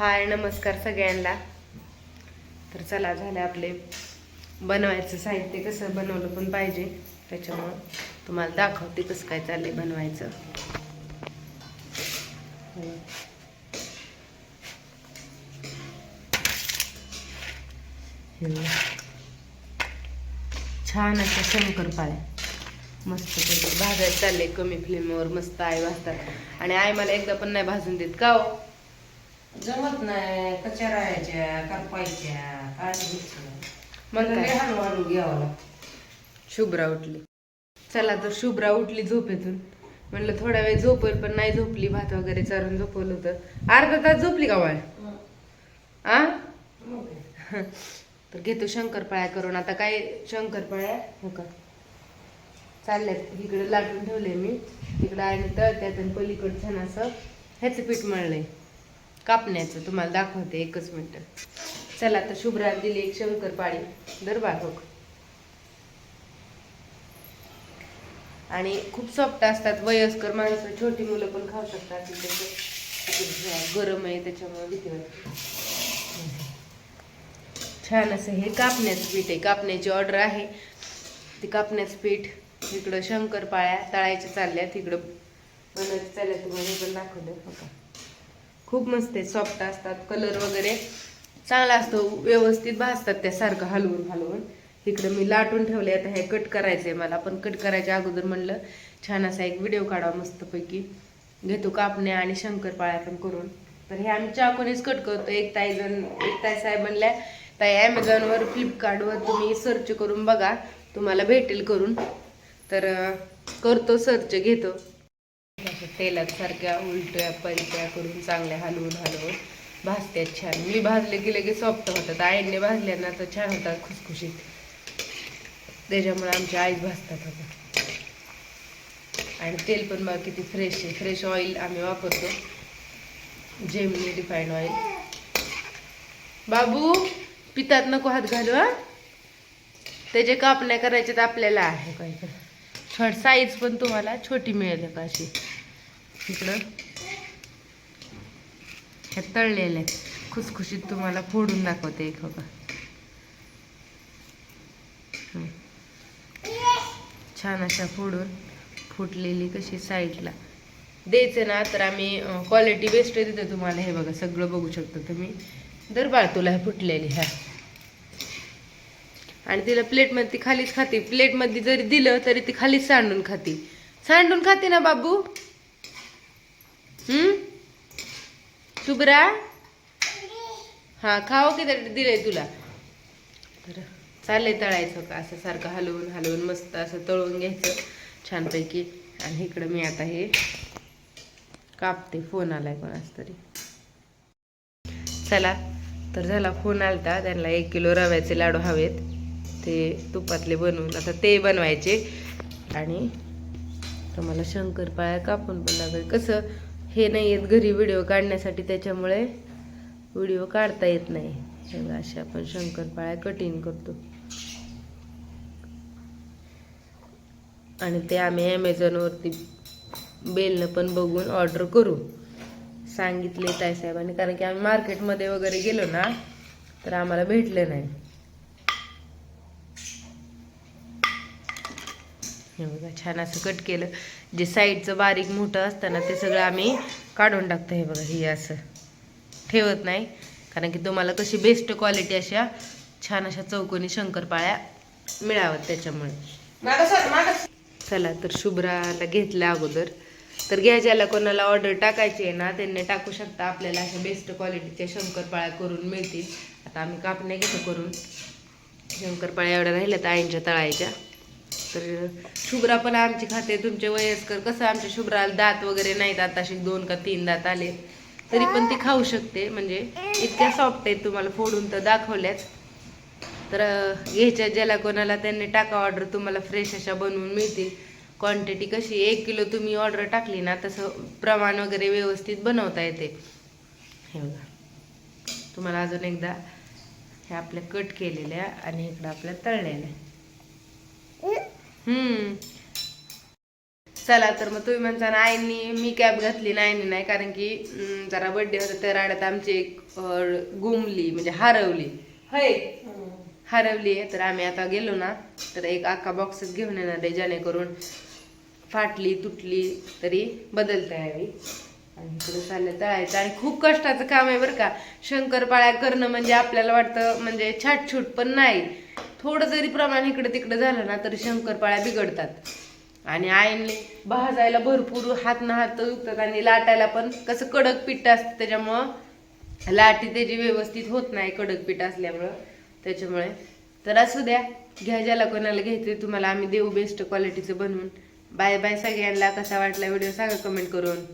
हाय नमस्कार सगळ्यांना. तर चला झालं आपले बनवायचं साहित्य कसं बनवलं पण पाहिजे त्याच्यामुळं तुम्हाला दाखवते कसं काय चाललंय बनवायचं. छान असं छान अशा शंकरपाळ्या मस्त भाजायला चालले कमी फ्लेमवर मस्त आई भाजतात आणि आई मला एकदा पण नाही भाजून देत का हो? जमत नाही कच्च्या राहायच्या करपायच्या काय घ्यावं लागतं. शुभ्रा उठली. चला तर शुभ्रा उठली झोपेतून. म्हणलं थोडा वेळ झोपेल पण नाही झोपली. भात वगैरे चारून झोपवलं होतं. अर्धा तास झोपली का वाळ आ? मग काय? तर घेतो शंकरपाळ्या करून. आता काय शंकरपाळ्या? हो का? चालल्यात. इकडे लाटून ठेवले मी. इकडे आणि तळत्यात आणि पलीकडे छान असं ह्याचं पीठ मळलंय. कापण्याचं तुम्हाला दाखवते एकच मिनटं. चला तर शुभ्रात दिली एक शंकरपाळी दरबार बघ आणि खूप सॉफ्ट असतात वयस्कर माणसं छोटी मुलं पण खाऊ शकतात गरम आहे त्याच्यामुळे भीती वाटते. छान असं हे कापण्याचं पीठ आहे. कापण्याची ऑर्डर आहे. ती कापण्याचं पीठ इकडं शंकरपाळ्या तळायच्या चालल्यात इकडं बनवायच्या चालल्यात तुम्हाला हे पण दाखवलं खूप मस्त आहे सॉफ्ट असतात कलर वगैरे चांगला असतो व्यवस्थित भासतात त्या सारखं हलवून हलवून. इकडं मी लाटून ठेवले आता हे कट करायचंय मला पण कट करायच्या अगोदर म्हणलं छान असा एक व्हिडिओ काढावा मस्तपैकी. घेतो कापण्या आणि शंकरपाळ्या पण करून. तर हे आम्ही चाकूनेच कट करतो एक ताई जण एक ताई साहेब म्हणल्या ताई ॲमेझॉनवर फ्लिपकार्टवर तुम्ही सर्च करून बघा तुम्हाला भेटेल करून. तर करतो सर्च घेतो. तेलात सारख्या उलट्या पलट्या करून चांगल्या हलवून हलवून भाजत्यात छान. मी भाजले की लगेच सॉफ्ट होतात. आईने भाजल्या ना तर छान होतात खुसखुशीत. त्याच्यामुळे आमच्या आईच भाजतात आता. आणि तेल पण बघा किती फ्रेश आहे. फ्रेश ऑइल आम्ही वापरतो. जेमिनी रिफाईंड ऑइल बाबू पितात नको हात घालू हा. त्याचे कापण्या करायचे तर आपल्याला. आहे छोट साईज पण तुम्हाला छोटी मिळेल का अशी. इकडं ह्या तळलेलं. आहे खुसखुशीत तुम्हाला फोडून दाखवते एक बघा. छान अशा फोडून फुटलेली कशी साईडला. द्यायचं ना तर आम्ही क्वालिटी बेस्ट देतो तुम्हाला हे बघा सगळं बघू शकता तुम्ही. दर तुला हे फुटलेली ह्या आणि तिला प्लेटमध्ये ती खालीच खाते. प्लेटमध्ये जरी दिलं तरी ती खालीच सांडून खाते. सांडून खाते ना बाबू? शुभ्रा हा खाओ की तरी दिलंय तुला. तर चाललंय तळायचं का? असं सारखं हलवून हलवून मस्त असं तळून घ्यायचं छानपैकी. आणि इकडं मी आता हे कापते फोन आलाय कोणाच तरी. चला तर झाला फोन आलता. त्यांना एक किलो रव्याचे लाडू हवेत. ते तुपातले बनवून आता ते बनवायचे. आणि तर मला शंकरपाळ्या कापून पण लागेल. कसं? हे नाही येत घरी व्हिडिओ काढण्यासाठी त्याच्यामुळे व्हिडिओ काढता येत नाही. हे अशा आपण शंकरपाळ्या कटिंग करतो. आणि ते आम्ही ॲमेझॉनवरती बेलनं पण बघून ऑर्डर करू. सांगितले ताईसाहेबांनी कारण की आम्ही मार्केटमध्ये वगैरे गेलो ना तर आम्हाला भेटले नाही. हे बघा छान असं कट केलं. जे साईडचं बारीक मोठं असतं ना ते सगळं आम्ही काढून टाकतो. हे बघा हे असं. ठेवत नाही. कारण की तुम्हाला कशी बेस्ट क्वालिटी अशा छान अशा चौकोनी शंकरपाळ्या मिळाव्यात त्याच्यामुळे. चला तर शुभ्राला घेतलं अगोदर. तर घ्या ज्याला कोणाला ऑर्डर टाकायची आहे ना त्यांनी टाकू शकता. आपल्याला अशा बेस्ट क्वालिटीच्या शंकरपाळ्या करून मिळतील. आता आम्ही कापण्या घेतो करून. शंकरपाळ्या एवढ्या राहिल्या तर आईंच्या तळायच्या तर शुभ्रा पण आमची खाते तुमचे वयस्कर कसं आमच्या शुभ्राला दात वगैरे नाहीत आताशी दोन का तीन दात आले. तरी पण ती खाऊ शकते म्हणजे इतक्या सॉफ्ट आहेत तुम्हाला फोडून तर दाखवल्याच. तर घ्यायच्या ज्याला कोणाला त्यांनी टाका ऑर्डर तुम्हाला फ्रेश अशा बनवून मिळतील. क्वांटिटी कशी एक किलो तुम्ही ऑर्डर टाकली ना तसं प्रमाण वगैरे व्यवस्थित बनवता येते. हे बघा. तुम्हाला अजून एकदा हे आपल्या कट केलेल्या आणि इकडं आपल्या तळलेल्या. हम्म. चला तर मग तुम्ही म्हणता आईनी मी कॅब घातली नाही नाही कारण की जरा बड्डे होता त्या राड्यात आमची एक गुमली म्हणजे हरवली. होय. हरवली आहे तर आम्ही आता गेलो ना तर एक अख्खा बॉक्सच घेऊन येणार आहे जेणेकरून फाटली तुटली तरी बदलता यावी आणि इकडे चाललं तळायचं आणि खूप कष्टाचं काम आहे बरं का. शंकरपाळ्या करणं म्हणजे आपल्याला वाटतं म्हणजे छाटछूट पण नाही. थोडं जरी प्रमाण इकडे तिकडे झालं ना तरी शंकरपाळ्या बिघडतात. आणि आईने भाजायला भरपूर हात ना हात दुखतात आणि लाटायला पण कसं कडक पीठ असतं त्याच्यामुळं लाटी त्याची व्यवस्थित होत नाही कडक पीठ असल्यामुळं. त्याच्यामुळे तर असू द्या घ्या ज्याला कोणाला घ्यायचं तुम्हाला आम्ही देऊ बेस्ट क्वालिटीचं बनवून. बाय बाय सगळ्यांना कसा वाटला व्हिडिओ सांगा कमेंट करून.